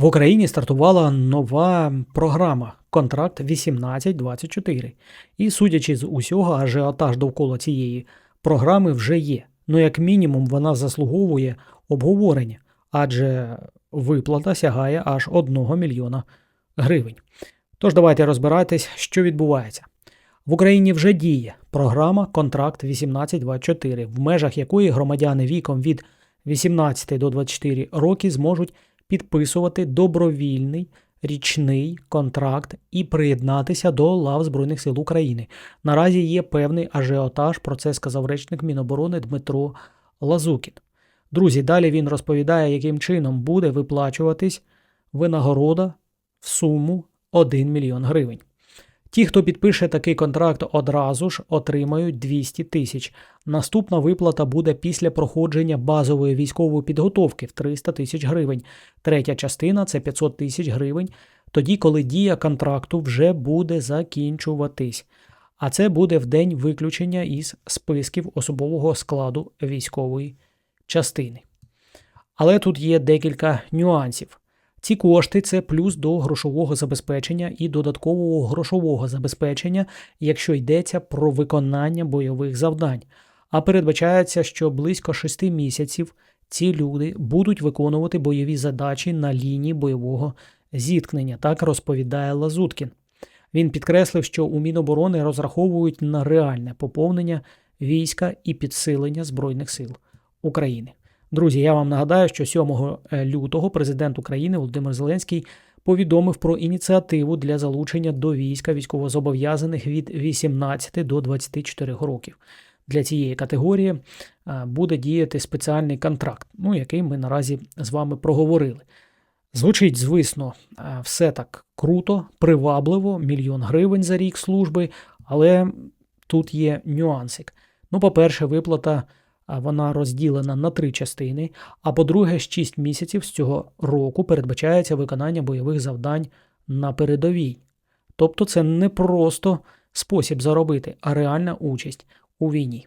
В Україні стартувала нова програма Контракт 1824. І судячи з усього, ажіотаж довкола цієї програми вже є. Ну, як мінімум, вона заслуговує обговорення, адже виплата сягає аж 1 мільйона гривень. Тож давайте розбиратись, що відбувається. В Україні вже діє програма Контракт 1824, в межах якої громадяни віком від 18 до 24 роки зможуть підписувати добровільний річний контракт і приєднатися до лав Збройних сил України. Наразі є певний ажіотаж, про це сказав речник Міноборони Дмитро Лазукін. Друзі, далі він розповідає, яким чином буде виплачуватись винагорода в суму 1 мільйон гривень. Ті, хто підпише такий контракт одразу ж, отримають 200 тисяч. Наступна виплата буде після проходження базової військової підготовки в 300 тисяч гривень. Третя частина це 500 тисяч гривень, тоді, коли дія контракту вже буде закінчуватись. А це буде в день виключення із списків особового складу військової частини. Але тут є декілька нюансів. Ці кошти це плюс до грошового забезпечення і додаткового грошового забезпечення, якщо йдеться про виконання бойових завдань. А передбачається, що близько 6 місяців ці люди будуть виконувати бойові задачі на лінії бойового зіткнення, так розповідає Лазуткін. Він підкреслив, що у Міноборони розраховують на реальне поповнення війська і підсилення Збройних сил України. Друзі, я вам нагадаю, що 7 лютого президент України Володимир Зеленський повідомив про ініціативу для залучення до війська військовозобов'язаних від 18 до 24 років. Для цієї категорії буде діяти спеціальний контракт, ну який ми наразі з вами проговорили. Звучить, звісно, все так круто, привабливо, мільйон гривень за рік служби, але тут є нюансик. Ну, по-перше, виплата вона розділена на три частини. А по-друге, 6 місяців з цього року передбачається виконання бойових завдань на передовій. Тобто це не просто спосіб заробити, а реальна участь у війні.